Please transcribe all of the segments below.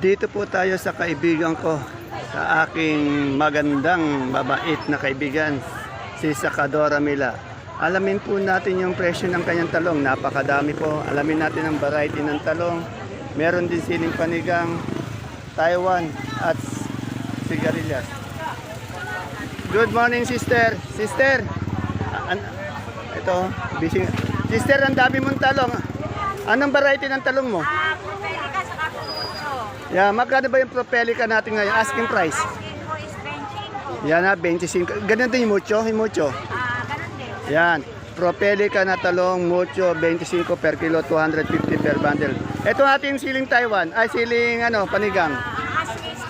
Dito po tayo sa kaibigan ko, sa aking magandang mabait na kaibigan, si Sakadora Mila. Alamin po natin yung presyo ng kanyang talong. Napakadami po. Alamin natin ang variety ng talong. Meron din siling panigang, Taiwan at sigarilyas. Good morning, sister. Sister, an- ito, busy. Sister, ang dami mong talong. Anong variety ng talong mo? Ah, Propelica sa Kapuso. Yeah, magkano ba yung propelica natin ngayon? Asking price. Asking mo is 25. Yan na, 25. Ganun din yung mucho, yung mucho. Ah, ganun din. Yan. Propelica na talong, mucho, 25 per kilo, 250 per bundle. Ito ating siling Taiwan, ay siling ano, panigang. Ah, asking is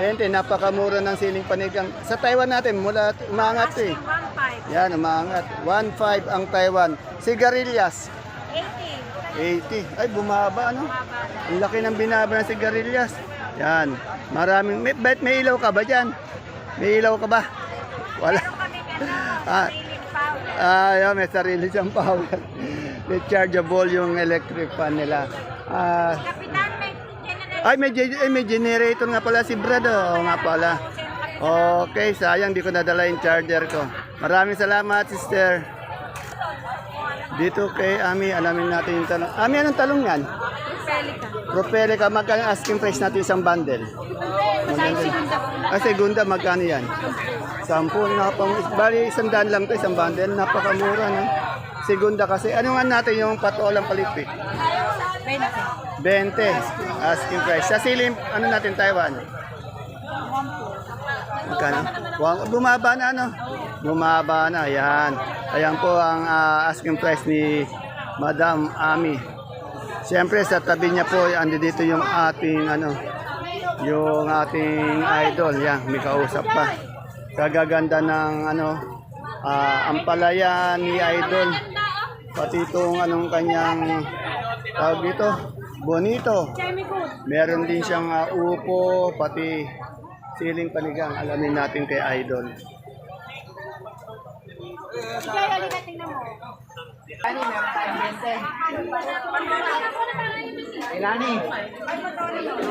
20. 20, napakamura ng siling panigang. Sa Taiwan natin, mula umangat eh. Asking 15. Yan, umangat. 1.5 ang Taiwan. Sigarilyas, 80. 80. Ay, bumaba ano? Ang laki ng binaba ng sigarilyas. Yan. Maraming, may, bet may ilaw ka ba dyan? May ilaw ka ba? Wala. Ah. Ah, yan, may sarili siyang power. Rechargeable yung electric fan nila. Ah, ay, may, ay, may generator nga pala si Brad. Oh, Oo nga pala. Okay, sayang di ko nadala yung charger ko. Maraming salamat, sister. Dito kay Ami, alamin natin yung talong. Ami, anong talong yan? Propelica. Propelica, magkano asking price natin isang bundle? Maganda. Ah, segunda, magkano yan? Sampu, napang, bali isang daan lang to, isang bundle, napakamura no? Segunda kasi, ano nga natin yung patolang palipik? 20. 20, asking price. Sa silim, ano natin, Taiwan? Magkano? Wang, bumaba na, ano? Bumaba na, yan. Ayan po ang ah, asking price ni Madam Ami. Siyempre, sa tabi niya po, andi dito yung ating, ano, yung ating idol. Yan, may kausap pa. Kagaganda ng, ano, ah, ampalaya ni idol. Pati itong anong kanyang tawag dito, bonito. Meron din siyang ah, upo, pati siling panigang. Alamin natin kay Idol. Ikaw, halika, tingnan mo.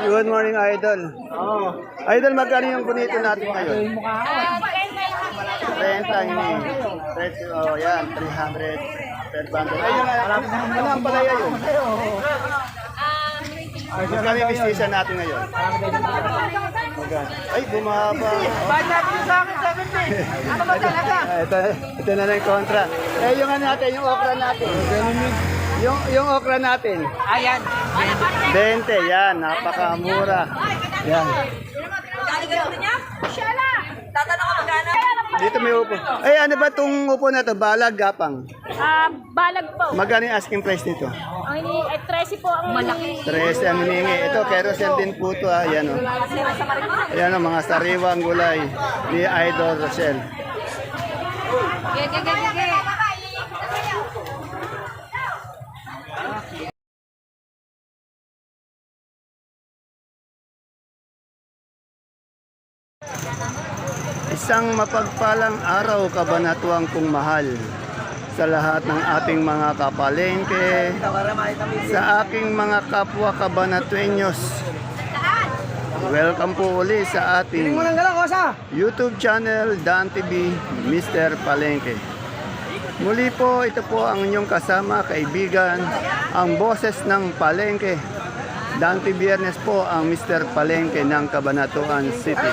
Good morning, Idol. Oh. Idol, magkano yung bonito natin ngayon? 30 ini. 30, oh, yan, 300 per bundle. Ayun, ano ang palaya yun? Magkano yung business natin ngayon? Magkano? Ay, bumaba. Ba't natin sa akin 70? Ano ba talaga? Ah, ito, ito na lang yung kontra. Eh, yung ano natin, yung okra natin. Yung, yung okra natin. Ayan. 20, yan, napakamura. Yan. Dito may upo. Ay, ano ba itong upo na to? Balag, gapang. Ah, balag po. Magkano yung asking price nito? Ang ini ay 13 po ang malaki. 13 ang hiningi. Ito, kerosel din po ito. Ah. Yan, oh. Ayan, oh, mga sariwang gulay ni Idol Rochelle. Gege, gege, gege. Isang mapagpalang araw kabanatuang kong mahal sa lahat ng ating mga kapalengke, sa aking mga kapwa kabanatuenyos. Welcome po uli sa ating YouTube channel Dan TV Mr. Palengke. Muli po, ito po ang inyong kasama, kaibigan, ang boses ng Palengke. Dante Biernes po ang Mr. Palengke ng Cabanatuan City.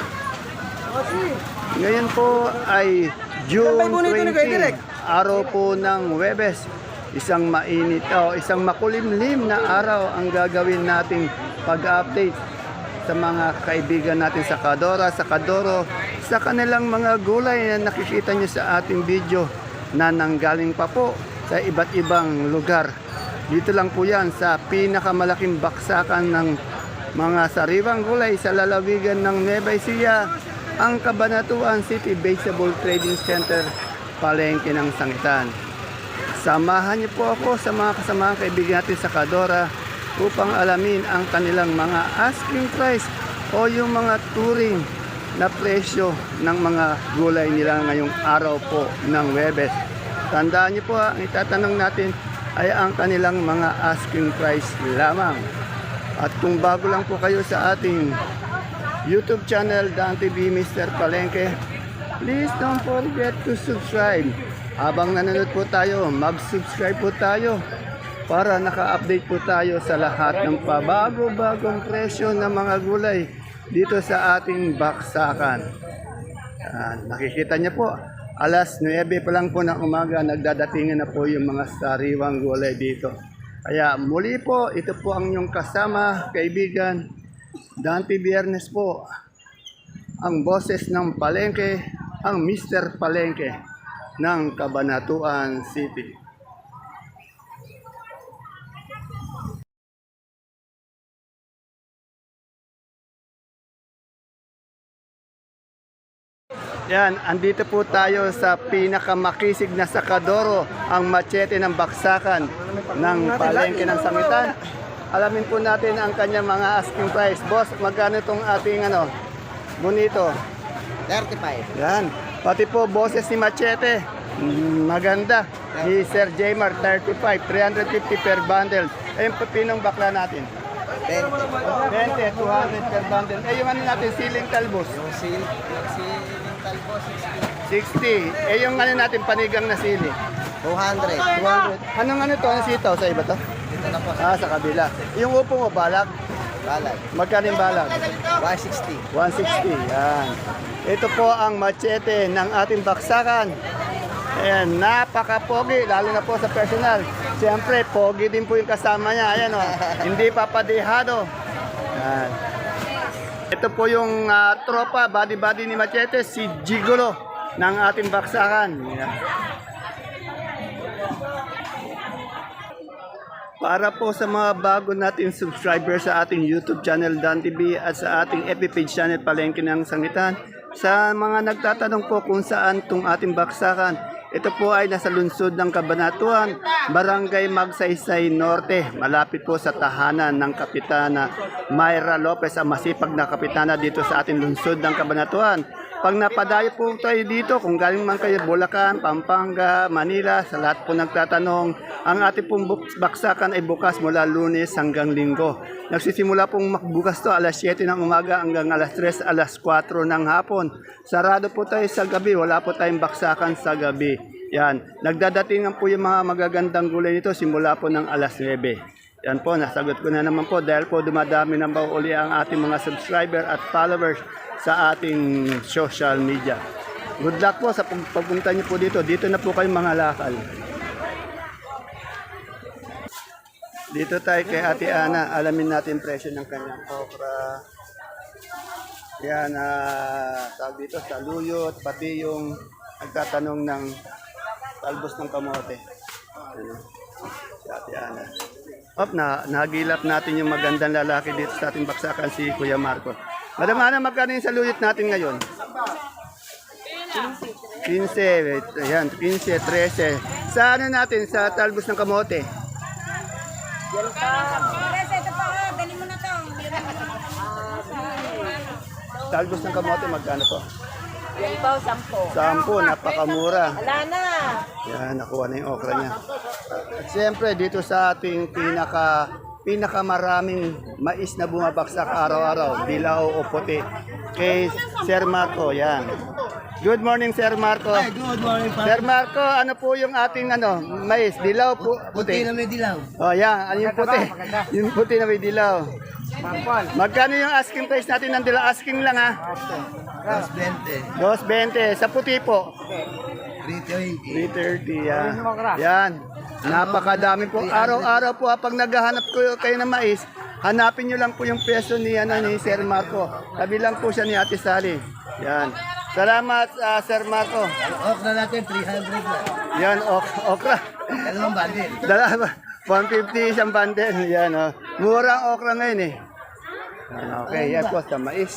Ngayon po ay June 20, araw po ng Webes. Isang mainit, oh, isang makulimlim na araw ang gagawin nating pag-update sa mga kaibigan natin sa Kadora, sa Kadoro, sa kanilang mga gulay na nakikita nyo sa ating video na nanggaling pa po sa iba't ibang lugar. Dito lang po yan sa pinakamalaking baksakan ng mga sariwang gulay sa lalawigan ng Nueva Ecija, ang Cabanatuan City Vegetable Trading Center, palengke ng Sangitan. Samahan niyo po ako sa mga kasamahan kaibigan natin sa Kadora upang alamin ang kanilang mga asking price o yung mga touring na presyo ng mga gulay nila ngayong araw po ng Webes. Tandaan niyo po, ha, ang itatanong natin ay ang kanilang mga asking price lamang. At kung bago lang po kayo sa ating YouTube channel, Dan TV Mr. Palengke, please don't forget to subscribe. Habang nanonood po tayo, mag-subscribe po tayo para naka-update po tayo sa lahat ng pabago-bagong presyo ng mga gulay dito sa ating baksakan. Ah, nakikita niyo po, alas 9 pa lang po ng umaga, nagdadatingan na po yung mga sariwang gulay dito. Kaya muli po, ito po ang inyong kasama, kaibigan, Dante Biernes po, ang boses ng Palengke, ang Mr. Palengke ng Cabanatuan City. Yan, andito po tayo sa pinakamakisig na sakadoro, ang machete ng baksakan ng palengke ng sangitan. Alamin po natin ang kanyang mga asking price. Boss, magkano itong ating ano, bonito? 35. Yan. Pati po boses ni Machete. Mm, Maganda. Ni Sir Jmar, 35. 350 per bundle. Eh, yung pepinong bakla natin. 20. 20, 200 per bundle. Eh, yung ano natin, siling talbos. Yung yung ceiling talpo, 60. Eh, yung ano natin, panigang na sili. 200. 200. Anong ano to? Ang sitaw sa iba to? Dito na po Ah, sa kabila. Yung upo mo, balag. Balag. Magkano yung balag? 160. 160. Yan. Ito po ang machete ng ating baksakan. Ayan, napaka-pogi, lalo na po sa personal. Siyempre, pogi din po yung kasama niya. Ayan o, hindi papadihado. Yan. Ito po yung ah, tropa, body-body ni Machete, si Gigolo ng ating baksakan. Yan. Para po sa mga bago nating subscribers sa ating YouTube channel Dan TV at sa ating FB page channel Palengke ng Sangitan, sa mga nagtatanong po kung saan itong ating baksakan, ito po ay nasa lungsod ng Cabanatuan, Barangay Magsaysay Norte, malapit po sa tahanan ng Kapitana Myra Lopez, ang masipag na kapitana dito sa ating lungsod ng Cabanatuan. Pag napadayo po tayo dito, kung galing man kayo Bulacan, Pampanga, Manila, sa lahat po nagtatanong, ang ating pong baksakan ay bukas mula lunes hanggang linggo. Nagsisimula pong magbukas to alas 7 ng umaga hanggang alas 3, alas 4 ng hapon. Sarado po tayo sa gabi, wala po tayong baksakan sa gabi. Yan, nagdadatingan po yung mga magagandang gulay nito simula po ng alas 9. Yan po, nasagot ko na naman po dahil po dumadami na ba uli ang ating mga subscriber at followers sa ating social media. Good luck po sa pag- pagpunta niyo po dito. Dito na po kayo mga lakal. Dito tayo kay Ate Ana. Alamin natin presyo ng kanyang okra. Yan, ah, tawag dito, saluyot, pati yung nagtatanong ng talbos ng kamote. Ano, si Ate Ana. Op, na, nagilap natin yung magandang lalaki dito sa ating baksakan, si Kuya Marco. Madam Ana, magkano yung saluyot natin ngayon? 15, wait, ayan, 15, 13. Sa ano natin, sa talbos ng kamote? Talbos ng kamote, magkano po? Yan sampo. Sampo, napakamura. Wala na. Yan, nakuha na yung okra niya. Siyempre, dito sa ating pinaka pinakamaraming mais na bumabaksak araw-araw, dilaw o puti. Kay Sir Marco, yan. Good morning, Sir Marco. Good morning pa. Sir Marco, ano po yung ating ano, mais? Dilaw po, puti. Puti na may dilaw. Oh, yan. Ano yung puti? Yung puti na may dilaw. Magkano yung asking price natin ng dilaw? Asking lang ha. Plus 20. 2.20. Sa puti po. 320. 3.30 yan. Yan. Napakadami po. Araw-araw po ah, pag naghahanap ko kayo ng mais, hanapin nyo lang po yung peso ni, ano, ni Sir Marco. Tabi lang po siya ni Ate Sally. Yan. Salamat, ah, Sir Marco. Okra natin, 300 na. Yan, ok okra. Dalawang bandit. Dalawa. 150 isang bundle. Yan, oh. Mura ang okra ngayon eh. Yan, okay, yan po sa mais.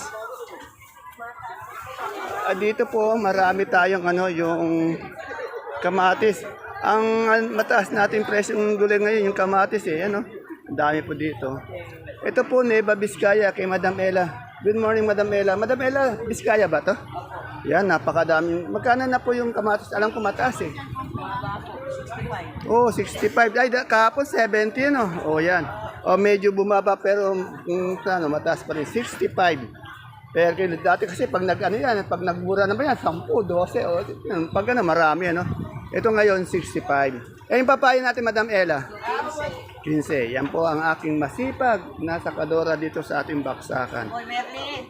Ah, dito po, marami tayong ano, yung kamatis. Ang mataas nating presyo ng gulay ngayon, yung kamatis eh, ano. Ang dami po dito. Ito po, Neva Vizcaya kay Madam Ella. Good morning, Madam Ella. Madam Ella, Vizcaya ba to? Yan, napakadami. Magkano na po yung kamatis? Alam ko mataas eh. Oh, 65. Ay, kahapon 70, no? Oh, yan. O medyo bumaba pero kung ano, mataas pa rin, 65. Pero kilo, dati kasi pag nag ano yan, pag nagmura naman yan, 10, 12, o, pag ano, marami ano. Ito ngayon, 65. Eh, yung papaya natin, Madam Ella? 15. Yan po ang aking masipag na sakadora dito sa ating baksakan. Hoy, Merlin.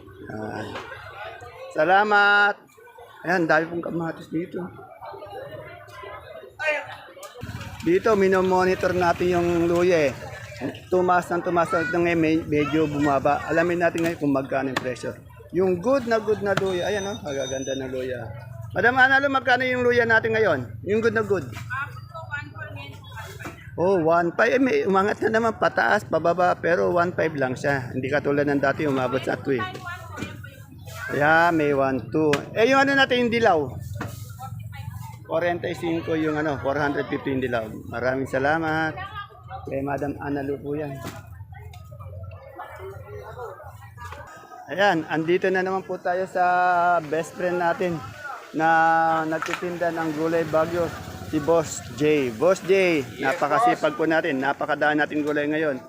Salamat! Ayan, dami pong kamatis dito. Dito, minomonitor natin yung luya eh. Tumas ng tumas ng ngayon, may- medyo bumaba. Alamin natin ngayon kung magkano yung presyo. Yung good na good na luya, ayan o, oh, magaganda na luya. Madam Analo, magkano yung luya natin ngayon? Yung good na good? Oh, 1.5. Eh, may umangat na naman pataas, pababa, pero 1.5 lang siya. Hindi katulad ng dati umabot sa 2 eh. Kaya may 1, 2. Eh, yung ano natin yung dilaw? 45 yung ano, 415 dilaw. Maraming salamat. Kay Madam Analu po yan. Ayan, andito na naman po tayo sa best friend natin na nagtitinda ng gulay bagyo, si Boss J. Boss J, napakasipag po natin, napakadaan natin gulay ngayon.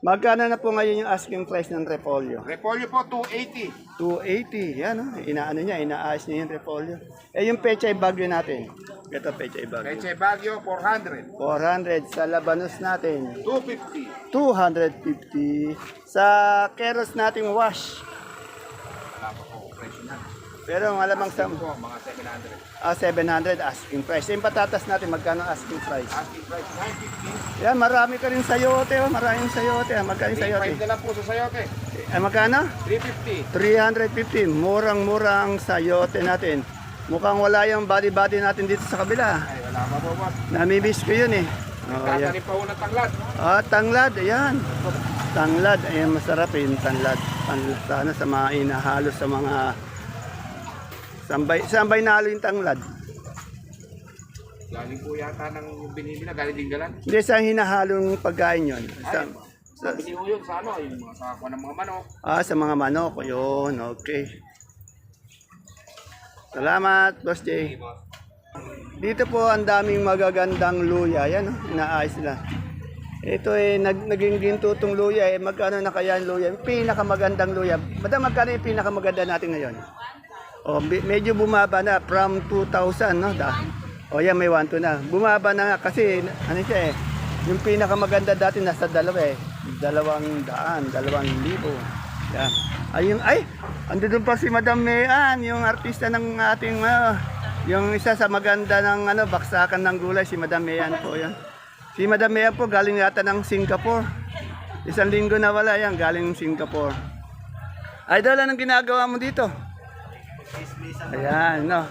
Magkano na po ngayon yung asking price ng repolyo? Repolyo po, 280. 280, yan o, inaano niya, inaayos niya yung repolyo. Eh yung pechay bagyo natin, ito pechay bagyo. Leche Baguio, 400. 400 sa labanos natin, 250. 250 sa keros nating wash. Pero malamang sa Po, mga 700. ah, 700 asking price. Yung patatas natin, magkano asking price? Asking price, 950. Yan, marami ka rin sayote. Oh. Maraming sayote. ah. Magkano yung sayote? 5 na lang po sa sayote. Eh, magkano? 350. 350. Murang-murang ang sayote natin. Mukhang wala yung body-body natin dito sa kabila. Ay, wala pa po, boss. Namimiss ko yun eh. Oh, yan. Tatanim pa unang tanglad. Ah, tanglad, ayan. Tanglad, ayan masarap eh, yung tanglad. Tanglad sana sa mga inahalo sa mga sambay, sambay nalo yung tanglad. Galing po yata ng binili na, galing dinggalan. Hindi sa hinahalong pagkain yun. Sa, sa, Sabi ko yun sa ano, yung mga sa ng mga manok. ah, sa mga manok, yun, okay. Salamat, Boss Jay. Dito po ang daming magagandang luya. Yan, oh, inaayos sila. Ito eh, nag, naging ginto tong luya eh. Magkano na kaya ang luya? Pinakamagandang luya. Madam, magkano yung pinakamaganda natin ngayon? Oh, medyo bumaba na from 2,000, no? Da. O yan, may 1 na. Bumaba na nga kasi, ano siya eh, yung pinakamaganda dati nasa dalawa eh. Dalawang daan, dalawang libo. Yan. Ayun, ay, ando doon pa si Madam Mayan, yung artista ng ating, ah, yung isa sa maganda ng ano, baksakan ng gulay, si Madam Mayan po yan. Si Madam Mayan po, galing yata ng Singapore. Isang linggo na wala yan, galing Singapore. Idol, anong ginagawa mo dito? Ayan, no.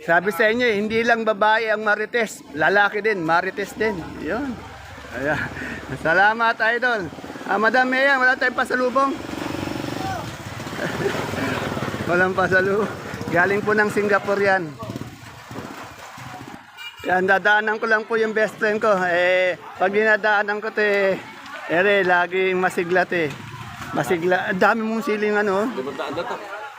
Sabi sa inyo, hindi lang babae ang marites, lalaki din, marites din. Yun. Ayan. Salamat, idol. Ah, Madam Mayan, wala tayong pasalubong. Walang pasalubong. Galing po ng Singapore yan. Yan, dadaanan ko lang po yung best friend ko. Eh, pag dinadaanan ko to eh, ere, laging masiglat eh. Masigla. Ang dami mong siling ano. Limandaan na to.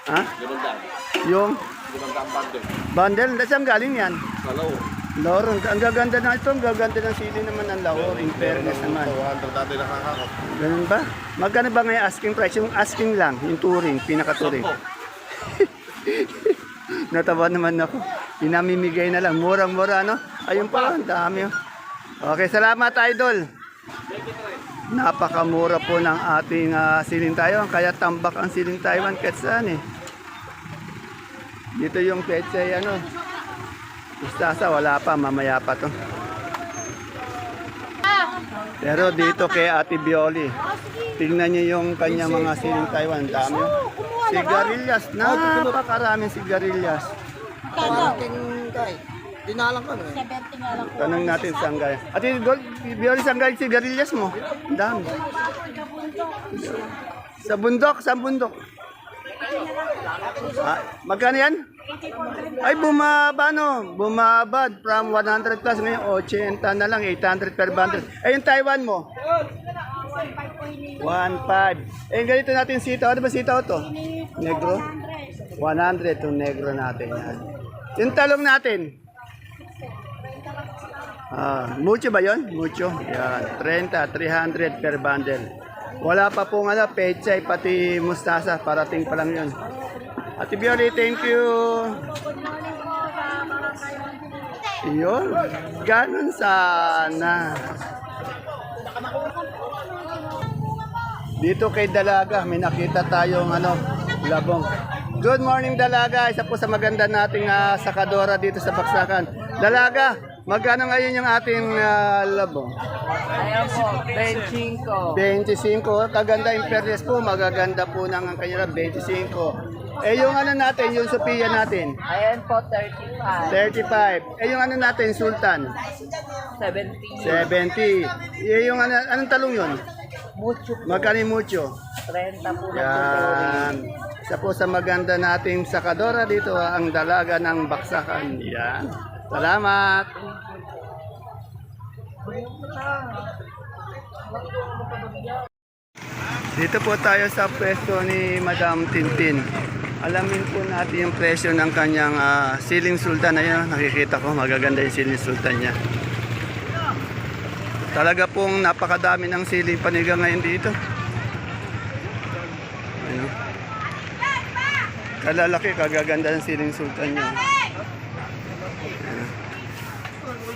Ha? Limandaan. Yung bundle. bundle, saan galing yan? Sa loob. Laurel, ang gaganda na ito, ang gaganda ng sili naman ng Laurel, in fairness naman. 200 dati nakakakot. Ganun ba? Magkano ba ngayon asking price? Yung asking lang, yung touring, pinaka-touring. Natawa naman ako. Pinamimigay na lang, murang-mura, no? Ayun pa, ang dami. oh. Okay, salamat, idol. Napakamura po ng ating ah, siling Taiwan, kaya tambak ang siling Taiwan kahit saan eh. Dito yung pechay, ano, Ustasa, wala pa, mamaya pa to. Pero dito kay Ate Bioli, tingnan niyo yung kanya mga siling Taiwan. Dami. Sigarilyas, napakaraming sigarilyas. Tanong natin saan gaya. Ate Bioli, saan gaya sigarilyas mo? Dami. Sa bundok, sa bundok. Ah, magkano yan? Ay, bumaba no. Bumaba from 100 plus ngayon, 80 na lang, 800 per bundle. Eh, yung Taiwan mo? 1.5. Eh, ganito natin sitaw. Ano ba sitaw to? Negro? 100 yung negro natin yan. Yung talong natin? Ah, mucho ba yon? Mucho. Yan, 30, 300 per bundle. Wala pa pong ano, pechay, pati mustasa, parating pa lang yun. Ate Bioli, thank you. Yun, ganun sana. Dito kay Dalaga, may nakita tayong ano, labong. Good morning Dalaga, isa po sa maganda nating ah, sakadora dito sa Baksakan. Dalaga, magkano ngayon yung ating ah, labong? Ayan po, 25. 25, kaganda in fairness po, magaganda po ng ang kanya 25. Eh yung ano natin, yung Sophia natin, Ayan po, 35. 35. Eh yung ano natin, Sultan, 70. 70. Eh yung ano, anong talong yun? Mucho po. Magkano yung mucho? 30 po na Yan. Isa po sa maganda nating sakadora dito ah, ang dalaga ng baksakan. Yan. Salamat. Dito po tayo sa pwesto ni Madam Tintin. Alamin po natin yung presyo ng kanyang ah, siling sultan. Ayun, nakikita ko magaganda yung siling sultan niya. Talaga pong napakadami ng siling paniga ngayon dito. Ano? Kalalaki, kagaganda ng siling sultan niya. Ano?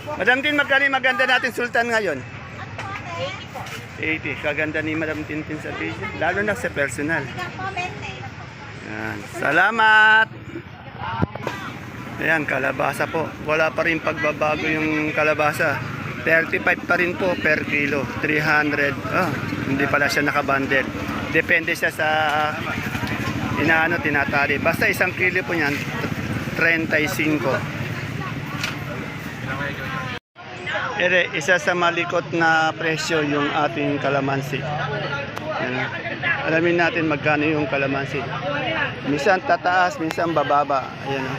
Madam Tin, magkano maganda natin sultan ngayon? 80 Kaganda ni Madam Tintin sa video. Lalo na sa personal. Yan. Salamat! Ayan, kalabasa po. Wala pa rin pagbabago yung kalabasa. 35 pa rin po per kilo. 300. Oh, hindi pala siya nakabandel. Depende siya sa inaano, tinatali. Basta isang kilo po niyan, 35. Ere, isa sa malikot na presyo yung ating kalamansi. Yan. Alamin natin magkano yung kalamansi. Minsan tataas, minsan bababa. Ayan. oh.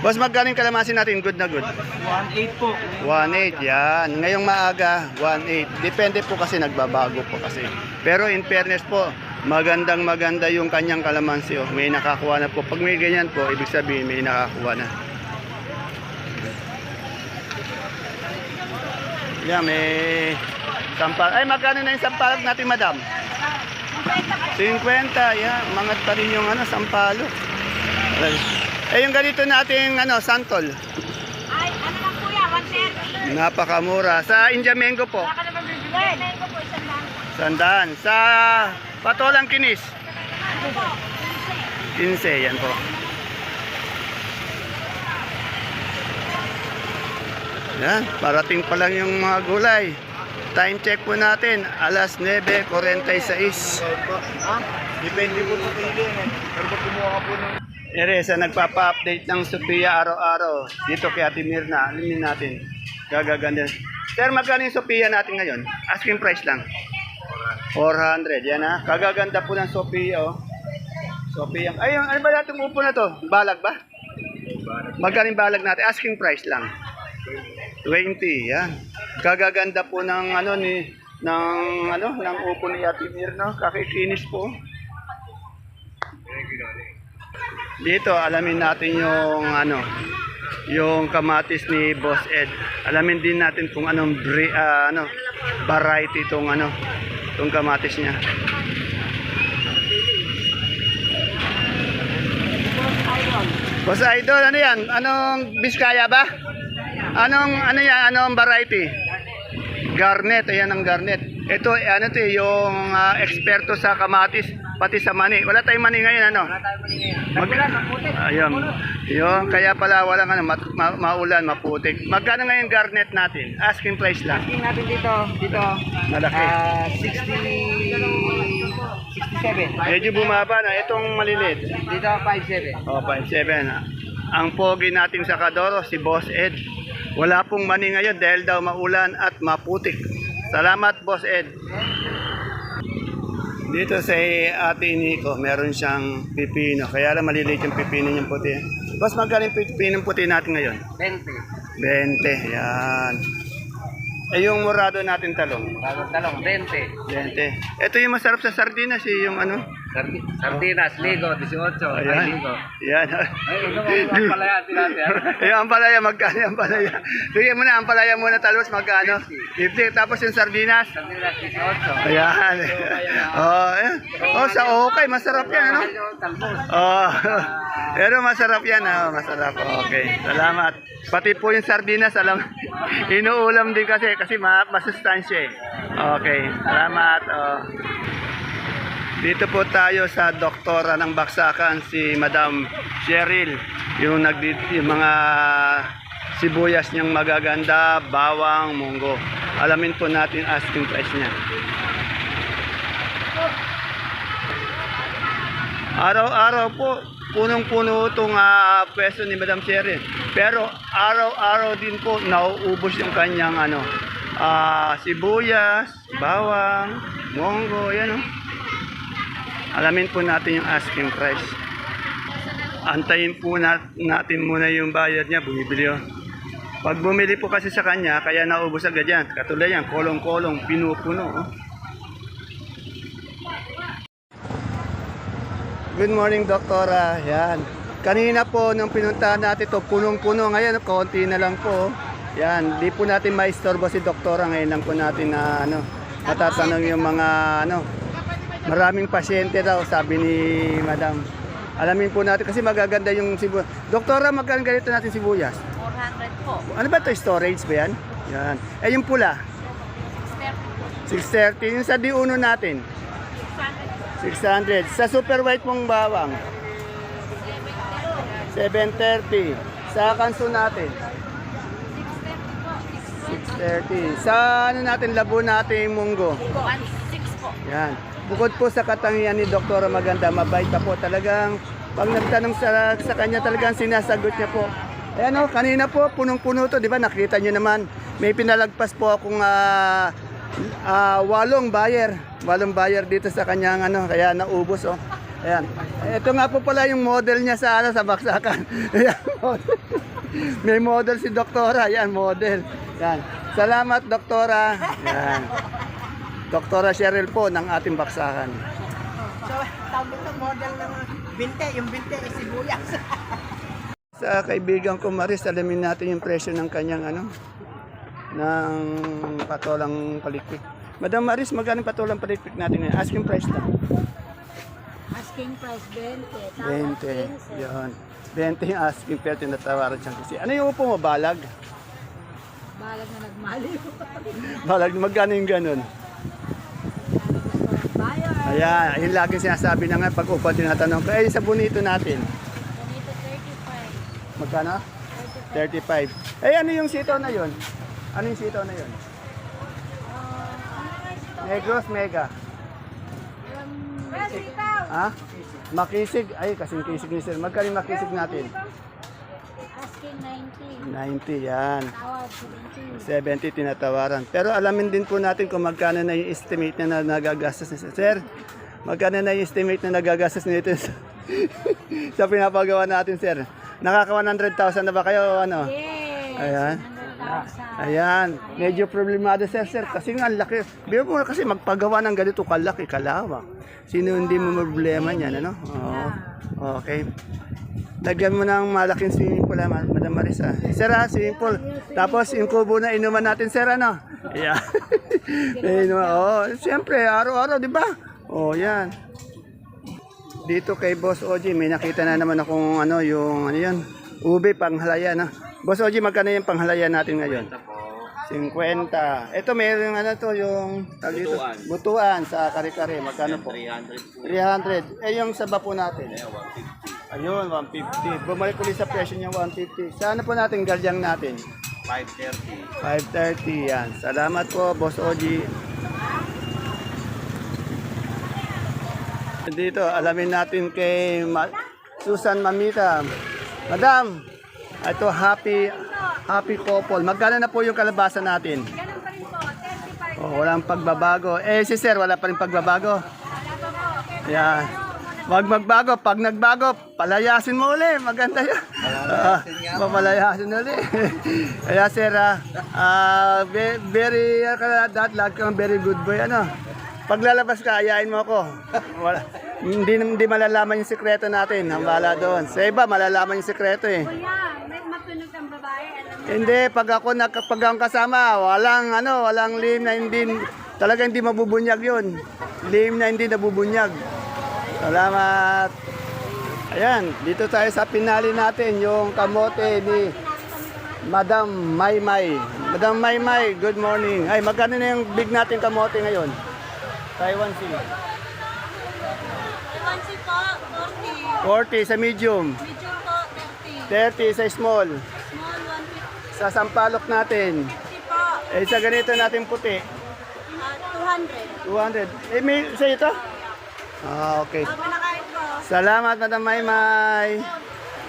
Boss, magkano yung kalamansi natin? Good na good. 1.8 po. 1.8, yan. Ngayong maaga, 1.8. Depende po kasi nagbabago po kasi. Pero in fairness po, magandang maganda yung kanyang kalamansi. Oh. May nakakuha na po. Pag may ganyan po, ibig sabihin may nakakuha na. Yan, may sampal. Ay, magkano na yung sampalok natin, madam? 50, yan. Mangat pa rin yung ano, sampalok. Eh, yung ganito nating ano, santol. Ay, ano lang kuya, 130. Napakamura. Sa India Mango po. Ito po, isang lang. sandaan. Sa Patolang Kinis, Ano po? 15, yan po. Yan, parating pa lang yung mga gulay. Time check po natin, alas 9.46. Depende po sa kilo eh. Pero pag kumuha ka po ng... Eresa, nagpapa-update ng Sophia araw-araw. Dito kay Ate Mirna, alimin natin. Gagaganda. Sir, magkano yung Sophia natin ngayon? Asking price lang. 400. Yan ha. Kagaganda po ng Sophia. Oh. Sophia. Ay, yung- ano ba natin upo na to? Balag ba? Magkano yung balag natin? Asking price lang. 20. Yan. Kagaganda po ng ano ni ng ano ng upo ni Ate Mirna. Kakikinis po. Dito, alamin natin yung ano, yung kamatis ni Boss Ed. Alamin din natin kung anong bre, ah, ano, variety itong ano, itong kamatis niya. Boss Idol, ano yan? Anong Biskaya ba? Anong ano yan? Anong variety? Garnet, ayan ang garnet. Ito, eh, ano to, eh, yung ah, eksperto sa kamatis, pati sa mani. Wala tayong mani ngayon, ano? Mag Ayun. Yun, kaya pala walang ano, mat, ma- maulan, maputik. Magkano ngayon garnet natin? Asking price lang. Asking natin dito, dito, Malaki. ah 60, 67. Medyo bumaba na. Itong maliliit. Dito, 57. O, 5.7. Ang pogi nating sakadoro, si Boss Ed. Wala pong mani ngayon dahil daw maulan at maputik. Salamat, Boss Ed. Dito sa ate Nico, meron siyang pipino. Kaya lang maliliit yung pipino niyang puti. Boss, magkano yung pipino puti natin ngayon? 20. 20, yan. Eh, yung murado natin talong. Bagong talong, 20. 20. Ito yung masarap sa sardinas, yung ano, Sardinas, Ligo, 18. Ay, Ayan. Ligo. Yan. Ay, ito mga palaya natin. Eh, ang palaya, magkano yung palaya? Sige muna, ang palaya muna talos, magkano? 50. Tapos yung sardinas? Sardinas, 18. Ayan. Oh, eh. oh, sa okay, masarap yan, ano? Oh. Pero masarap yan, ah, masarap. Okay. Salamat. Pati po yung sardinas, alam, inuulam din kasi kasi ma masustansya eh. Okay. Salamat. Oh. Dito po tayo sa doktora ng baksakan si Madam Cheryl. Yung yung mga sibuyas niyang magaganda, bawang, munggo. Alamin po natin asking price niya. Araw-araw po, punong-puno itong ah, pwesto ni Madam Cheryl. Pero araw-araw din po nauubos yung kanyang ano, ah, sibuyas, bawang, monggo, yan o. Alamin po natin yung asking price. Antayin po na, natin muna yung bayad niya, bumibili o. Pag bumili po kasi sa kanya, kaya naubos agad yan. Katulad yan, kolong-kolong, pinupuno. Oh. Good morning, Doktora. Yan. Kanina po, nung pinuntahan natin to punong-puno. Ngayon, konti na lang po. Yan. Di po natin maistorbo si Doktora. Ngayon lang po natin na ano, matatanong yung mga ano, maraming pasyente daw, sabi ni Madam. Alamin po natin kasi magaganda yung sibuyas. Doktora, magkano ganito natin sibuyas? 400 po. Ano ba to Storage ba yan? Yan. Eh, yung pula? 630. Yung sa D1 natin? 600. Sa super white mong bawang? 730. Sa kanso natin? 630. Sa ano natin, labo natin munggo? 1.6 po. Yan. Bukod po sa katangian ni Doktora Maganda, mabait pa po. Talagang pag nagtanong sa, sa kanya talagang sinasagot niya po. Ayan o, kanina po, punong-puno to, di ba? Nakita niyo naman, may pinalagpas po akong ah, ah, walong buyer. Walong buyer dito sa kanyang ano, kaya naubos oh. Ayan. Ito nga po pala yung model niya sa ano, sa baksakan. Ayan. May model si Doktora. Yan, model. Yan. Salamat, Doktora. Yan. Doktora Cheryl po ng ating baksakan. So, tawag ito model ng binte. Yung binte ay sibuyas. Sa kaibigan ko Maris, alamin natin yung presyo ng kanyang ano, ng patolang palikpik. Madam Maris, magkano yung patolang palikpik natin ngayon? Asking price lang. Asking price 20. 20. Yun. 20 yung asking pero tinatawaran siyang kasi. Ano yung upo mo? Balag? Balag na nagmaliw. Balag, magkano yung ganun? Ayan, yung laging sinasabi na nga pag upo, tinatanong ko, eh, sa bonito natin. Ganito 35. Magkano? 35. Eh, ano yung sitaw na yun? Ano yung sitaw na yun? Negros Mega. Ha? Makisig. Ay, kasing kisig ni sir. Magkano yung makisig natin? Asking 90. 90, yan. Tawad 70. 70 tinatawaran. Pero alamin din po natin kung magkano na yung estimate na, na nagagastos ni sir. Magkano na yung estimate na nagagastos nito sa, sa pinapagawa natin, sir. Nakaka 100,000 na ba kayo ano? Yes. Ayan. 100,000. Ayan, medyo problemado sir, sir. Kasi nga laki. Biro mo kasi magpagawa ng ganito kalaki, kalawak. Sino hindi mo problema niyan, ano? Oo. Okay. Lagyan mo ng malaking swimming pool, ah, Ma- Madam Marisa. Sir, ah, swimming pool. Tapos yung kubo na inuman natin, sir, ano? Yeah. inuman, oh, siyempre, araw-araw, di ba? Oh, yan. Dito kay Boss Oji, may nakita na naman akong ano, yung ano yan, ube panghalaya, no? Boss Oji, magkano yung panghalaya natin ngayon? 50. Ito mayroon ano to yung tawag dito, butuan sa kare-kare. Magkano po? 300 300. Eh yung saba po natin. Ayun, 150. Bumalik ulit sa presyo niya 150. Sa ano po natin galyang natin? 530. 530 yan. Salamat po, Boss Oji. Dito, alamin natin kay Ma- Susan Mamita. Madam, ito happy happy couple. Magkano na po yung kalabasa natin? Ganun pa rin po. 35. Oh, walang pagbabago. Eh si sir, wala pa rin pagbabago. Yan. Wag magbago. Pag nagbago, palayasin mo uli. Maganda yun. Ah, papalayasin uli. Kaya sir, ah, ah, ve- very, uh, that, like kang very good boy. Ano? Pag lalabas ka, ayain mo ako. Wala, Hindi, hindi malalaman yung sekreto natin. Ang bala doon. Sa iba, malalaman yung sekreto eh. Kuya, may matunog ang babae. Alam mo, Hindi, pag ako na, pag ang kasama, walang ano, walang lim na hindi, talaga hindi mabubunyag yun. Lim na hindi nabubunyag. Salamat. Ayan, dito tayo sa pinali natin, yung kamote ni Madam Maymay. Madam Maymay, good morning. Ay, magkano na yung big natin kamote ngayon? Taiwan Sea. Iwansi po, 40. 40 sa medium, Medium po, 30. 30 sa small. Small, 150 Sa sampalok natin, po. eh sa ganito natin puti, Ah, 200. 200. Eh, may sa ito? Ah, okay. Salamat, Madam Maymay.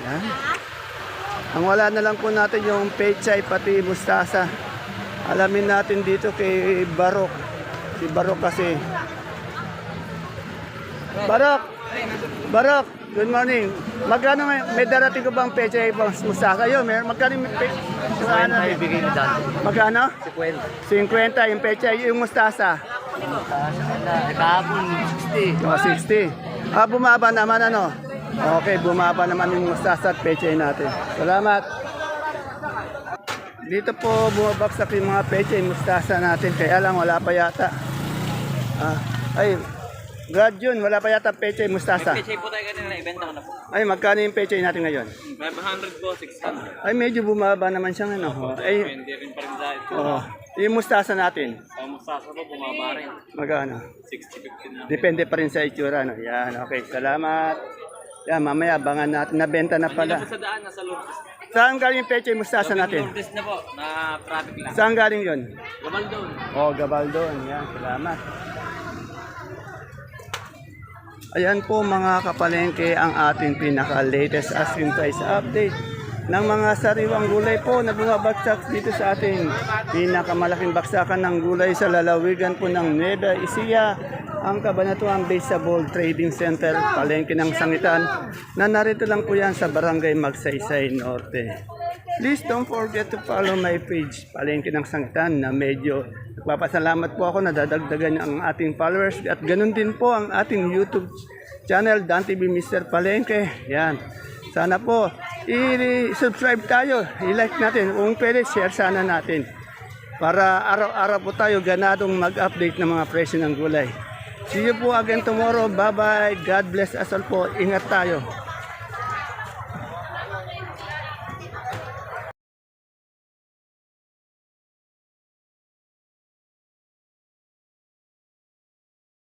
Yan. Ang wala na lang po natin yung pechay pati mustasa. Alamin natin dito kay Barok. Si Barok kasi. Barok! Barok! Good morning. Magkano may, may darating ko bang pechay pang mustasa? Yun, may, magkano may pe, ano, ibigay ni dati. Magkano? 50. 50 yung pechay, yung mustasa. Kahapon, 60. Oh, 60. Ah, bumaba naman ano? Okay, bumaba naman yung mustasa at peche natin. Salamat. Dito po bumabaksak yung mga peche mustasa natin. Kaya lang wala pa yata. Ah, ay, Brad Jun, wala pa yata peche mustasa. Kasi po tayo kanina, ibenta ko na po. Ay, magkano yung peche natin ngayon? 500 po, 600. Ay, medyo bumaba naman siya ano. Ay, Hindi rin pa rin dahil. oh, yung mustasa natin, Sa musasa po, bumaba rin. magkano? 60-50 na. Depende pa rin sa itsura. No? Yan, okay. Salamat. Yan, mamaya, abangan natin. Nabenta na pala. Sa daan, nasa Lourdes. Saan galing yung peche mustasa natin? Lourdes na po, na traffic lang. Saan galing yun? Doon. Oh, Gabaldon. Yan, salamat. Ayan po mga kapalengke ang ating pinaka-latest asking price update ng mga sariwang gulay po na bumabagsak dito sa ating pinakamalaking baksakan ng gulay sa lalawigan po ng Nueva Ecija, ang Kabanatuan Baseball Trading Center, palengke ng Sangitan, na narito lang po yan sa Barangay Magsaysay Norte. Please don't forget to follow my page, Palengke ng Sangitan, na medyo nagpapasalamat po ako na dadagdagan ang ating followers at ganun din po ang ating YouTube channel, Dan TV Mr. Palengke. Yan. Sana po, i-subscribe tayo, i-like natin. Kung pwede, share sana natin. Para araw-araw po tayo ganadong mag-update ng mga presyo ng gulay. See you po again tomorrow. Bye-bye. God bless us all po. Ingat tayo.